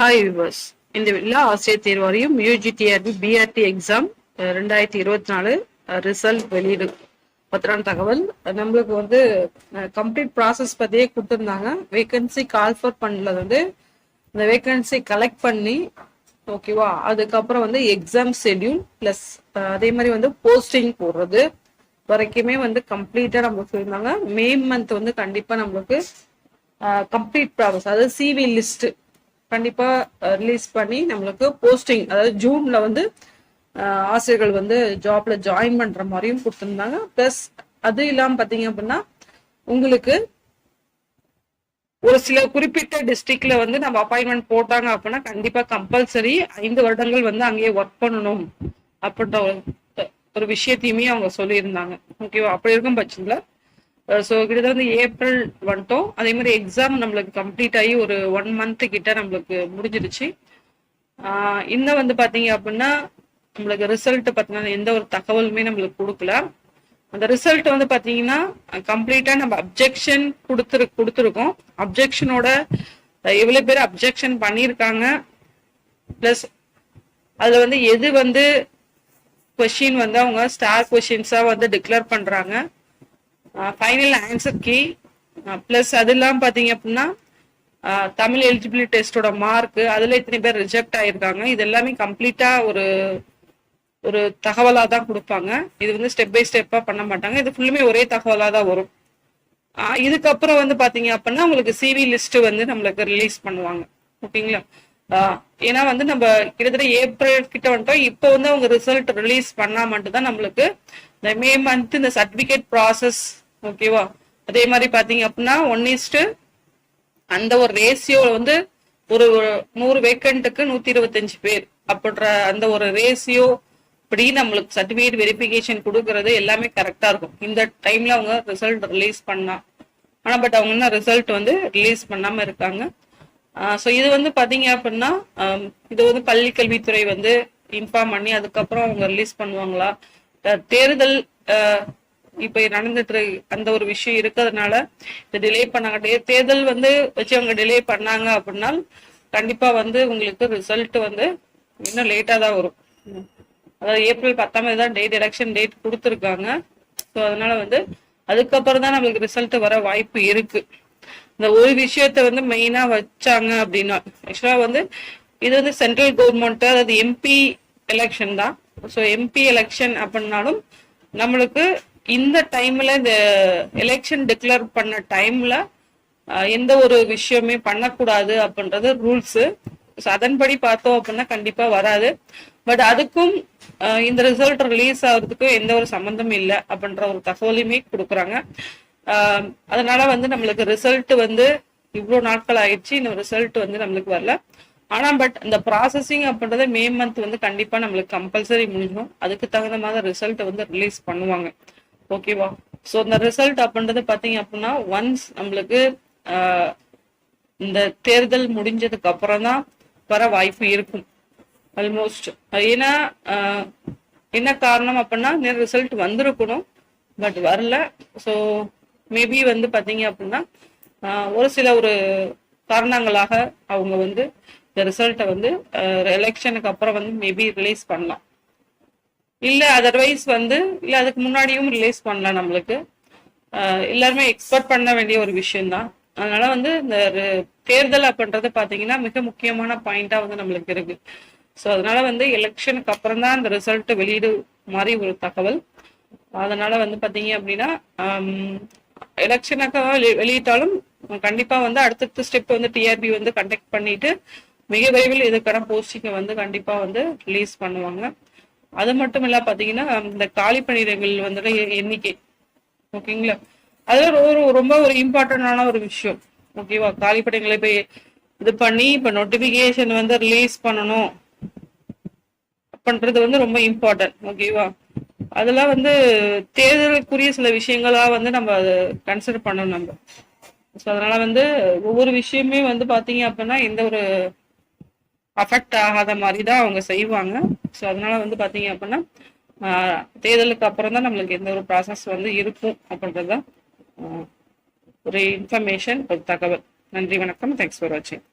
Hi viewers இந்த எல்லா ஆசிரியர் தேர்வாரியும் யூஜிடிஆர்பி பிஆர்டி எக்ஸாம் ரெண்டாயிரத்தி இருபத்தி நாலு ரிசல்ட் வெளியீடு. பத்திரான தகவல் நம்மளுக்கு வந்து கம்ப்ளீட் ப்ராசஸ் பற்றியே கொடுத்துருந்தாங்க. வேகன்சி கால்ஃபர் பண்ணல வந்து. இந்த வேகன்சி கலெக்ட் பண்ணி ஓகேவா அதுக்கப்புறம் வந்து எக்ஸாம் ஷெடியூல் ப்ளஸ் அதே மாதிரி வந்து போஸ்டிங் போடுறது வரைக்குமே வந்து கம்ப்ளீட்டாக நம்மளுக்கு சொல்லியிருந்தாங்க. மே மந்த் வந்து கண்டிப்பாக நம்மளுக்கு கம்ப்ளீட் ப்ராசஸ் அதாவது சிவி லிஸ்ட்டு கண்டிப்பா ரிலீஸ் பண்ணி நம்மளுக்கு போஸ்டிங் அதாவது ஜூன்ல வந்து ஆசிரியர்கள் வந்து ஜாப்ல ஜாயின் பண்ற மாதிரியும் கொடுத்துருந்தாங்க. பிளஸ் அது இல்லாம பாத்தீங்க அப்படின்னா உங்களுக்கு ஒரு சில குறிப்பிட்ட டிஸ்ட்ரிக்ட்ல வந்து நம்ம அப்பாயின்மெண்ட் போட்டாங்க அப்படின்னா கண்டிப்பா கம்பல்சரி ஐந்து வருடங்கள் வந்து அங்கேயே ஒர்க் பண்ணணும் அப்படின்ற ஒரு விஷயத்தையுமே அவங்க சொல்லியிருந்தாங்க. ஓகேவா அப்படி இருக்கும் பட்சத்துல Uh, ஸோ கிட்டத்தட்ட வந்து ஏப்ரல் வந்துட்டோம். அதே மாதிரி எக்ஸாம் நம்மளுக்கு கம்ப்ளீட் ஆகி ஒரு ஒன் மந்த் கிட்ட நம்மளுக்கு முடிஞ்சிருச்சு. Uh, இன்னும் வந்து பார்த்தீங்க அப்படின்னா நம்மளுக்கு ரிசல்ட் பார்த்தீங்கன்னா எந்த ஒரு தகவலுமே நம்மளுக்கு கொடுக்கல. அந்த ரிசல்ட் வந்து பார்த்தீங்கன்னா கம்ப்ளீட்டாக நம்ம அப்ஜெக்ஷன் கொடுத்துரு கொடுத்துருக்கோம். அப்ஜெக்ஷனோட எவ்வளோ பேர் அப்ஜெக்ஷன் பண்ணியிருக்காங்க. ப்ளஸ் அதில் வந்து எது வந்து கொஷின் வந்து அவங்க ஸ்டார் கொஷின்ஸாக வந்து டிக்ளேர் பண்ணுறாங்க ஃபைனல் ஆன்சர் கீ. ப்ளஸ் அதெல்லாம் பார்த்தீங்க அப்படின்னா தமிழ் எலிஜிபிலிட்டி டெஸ்டோட மார்க் அதில் இத்தனை பேர் ரிஜெக்ட் ஆகியிருக்காங்க இது எல்லாமே கம்ப்ளீட்டாக ஒரு ஒரு தகவலாக தான் கொடுப்பாங்க. இது வந்து ஸ்டெப் பை ஸ்டெப்பாக பண்ண மாட்டாங்க. இது ஃபுல்லுமே ஒரே தகவலாக தான் வரும். இதுக்கப்புறம் வந்து பார்த்தீங்க அப்படின்னா உங்களுக்கு சிவி லிஸ்ட் வந்து நம்மளுக்கு ரிலீஸ் பண்ணுவாங்க. ஓகேங்களா ஏன்னா வந்து நம்ம கிட்டத்தட்ட ஏப்ரல் கிட்ட வந்துட்டோம். இப்போ வந்து அவங்க ரிசல்ட் ரிலீஸ் பண்ணா மட்டும் தான் நம்மளுக்கு இந்த மே மந்த் இந்த சர்டிபிகேட் ப்ராசஸ் ஓகேவா அதே மாதிரி பாத்தீங்க அப்படின்னா ஒன் இஸ்டு அந்த ஒரு ரேசியோ வந்து ஒரு நூறு வேக்கண்ட்டுக்கு நூத்தி இருபத்தஞ்சு பேர் அப்படின்ற அந்த ஒரு ரேசியோ இப்படி நம்மளுக்கு சர்டிபிகேட் வெரிஃபிகேஷன் கொடுக்கறது எல்லாமே கரெக்டா இருக்கும். இந்த டைம்ல அவங்க ரிசல்ட் ரிலீஸ் பண்ணா ஆனா பட் அவங்க என்ன ரிசல்ட் வந்து ரிலீஸ் பண்ணாம இருக்காங்க. ஸோ இது வந்து பாத்தீங்க அப்படின்னா இது வந்து பள்ளி கல்வித்துறை வந்து இன்ஃபார்ம் பண்ணி அதுக்கப்புறம் அவங்க ரிலீஸ் பண்ணுவாங்களா? தேர்தல் இப்ப நடந்துட்டு அந்த ஒரு விஷயம் இருக்கிறதுனால இது டிலே பண்ணாங்க தேர்தல் வந்து வச்சு அவங்க டிலே பண்ணாங்க அப்படின்னா கண்டிப்பா வந்து உங்களுக்கு ரிசல்ட் வந்து இன்னும் லேட்டா தான் வரும். அதாவது ஏப்ரல் பத்தாம் தான் டேட் எலெக்ஷன் டேட் கொடுத்துருக்காங்க. ஸோ அதனால வந்து அதுக்கப்புறம் தான் நம்மளுக்கு ரிசல்ட் வர வாய்ப்பு இருக்கு. இந்த ஒரு விஷயத்த வந்து மெயினா வச்சாங்க அப்படின்னா ஆக்சுவலா வந்து இது வந்து சென்ட்ரல் கவர்மெண்ட் அதாவது எம்பி எலெக்ஷன் தான். ஸோ எம்பி எலெக்ஷன் அப்படின்னாலும் நம்மளுக்கு இந்த டைம்ல இந்த எலெக்ஷன் டிக்ளேர் பண்ண டைம்ல எந்த ஒரு விஷயமே பண்ணக்கூடாது அப்படின்றது ரூல்ஸ் அதன்படி பார்த்தோம் அப்படின்னா கண்டிப்பா வராது. பட் அதுக்கும் இந்த ரிசல்ட் ரிலீஸ் ஆகுறதுக்கும் எந்த ஒரு சம்மந்தமும் இல்லை அப்படின்ற ஒரு தகவலையுமே கொடுக்குறாங்க. அதனால வந்து நம்மளுக்கு ரிசல்ட் வந்து இவ்வளோ நாட்கள் ஆயிடுச்சு இந்த ரிசல்ட் வந்து நம்மளுக்கு வரல. ஆனா பட் இந்த ப்ராசஸிங் அப்படின்றத மே மந்த் வந்து கண்டிப்பா நம்மளுக்கு கம்பல்சரி முடிஞ்சிடும். அதுக்கு தகுந்த மாதிரி ரிசல்ட் வந்து ரிலீஸ் பண்ணுவாங்க. ஓகேவா ஸோ இந்த ரிசல்ட் அப்படின்றது பார்த்தீங்க அப்படின்னா ஒன்ஸ் நம்மளுக்கு இந்த தேர்தல் முடிஞ்சதுக்கு அப்புறம் தான் வர வாய்ப்பு இருக்கும். ஆல்மோஸ்ட் ஏன்னா என்ன காரணம் அப்படின்னா ரிசல்ட் வந்திருக்கணும் பட் வரல. ஸோ மேபி வந்து பாத்தீங்க அப்படின்னா ஒரு சில ஒரு காரணங்களாக அவங்க வந்து இந்த ரிசல்ட்டை வந்து எலெக்ஷனுக்கு அப்புறம் வந்து மேபி ரிலீஸ் பண்ணலாம். இல்லை அதர்வைஸ் வந்து இல்லை அதுக்கு முன்னாடியும் ரிலீஸ் பண்ணலாம் நம்மளுக்கு. எல்லாருமே எக்ஸ்பெக்ட் பண்ண வேண்டிய ஒரு விஷயம்தான். அதனால வந்து இந்த தேர்தல் அப்படின்றது பார்த்தீங்கன்னா மிக முக்கியமான பாயிண்டாக வந்து நம்மளுக்கு இருக்கு. ஸோ அதனால வந்து எலெக்ஷனுக்கு அப்புறம் தான் அந்த ரிசல்ட் வெளியிடு மாதிரி ஒரு தகவல். அதனால வந்து பார்த்தீங்க அப்படின்னா எலெக்ஷனுக்கு வெளியிட்டாலும் கண்டிப்பா வந்து அடுத்தடுத்த ஸ்டெப் வந்து டிஆர்பி வந்து கண்டக்ட் பண்ணிட்டு மிக விரைவில் இதுக்கான போஸ்டிங்கை வந்து கண்டிப்பா வந்து ரிலீஸ் பண்ணுவாங்க. அது மட்டும் இல்ல பாத்தீங்கன்னா இந்த காலி பணியிடங்கள் வந்து எண்ணிக்கை. ஓகேங்களா? அது ஒரு ரொம்ப ஒரு இம்பார்ட்டன்டான ஒரு விஷயம். ஓகேவா? காலி பணிகளை போய் இது பண்ணி இப்ப நோட்டிபிகேஷன் வந்து ரிலீஸ் பண்ணணும். பண்றது வந்து ரொம்ப இம்பார்ட்டன்ட் ஓகேவா? அதெல்லாம் வந்து தேர்தலுக்குரிய சில விஷயங்களா வந்து நம்ம அதை கன்சிடர் பண்ணணும் நம்ம. ஸோ அதனால வந்து ஒவ்வொரு விஷயமே வந்து பாத்தீங்க அப்படின்னா எந்த ஒரு அஃபெக்ட் ஆகாத மாதிரி தான் அவங்க செய்வாங்க. ஸோ அதனால வந்து பார்த்தீங்க அப்படின்னா தேர்தலுக்கு அப்புறம் தான் நம்மளுக்கு எந்த ஒரு ப்ராசஸ் வந்து இருக்கும் அப்படின்றது தான் ஒரு இன்ஃபர்மேஷன் ஒரு தகவல். நன்றி வணக்கம். தேங்க்ஸ் ஃபார் வாட்சிங்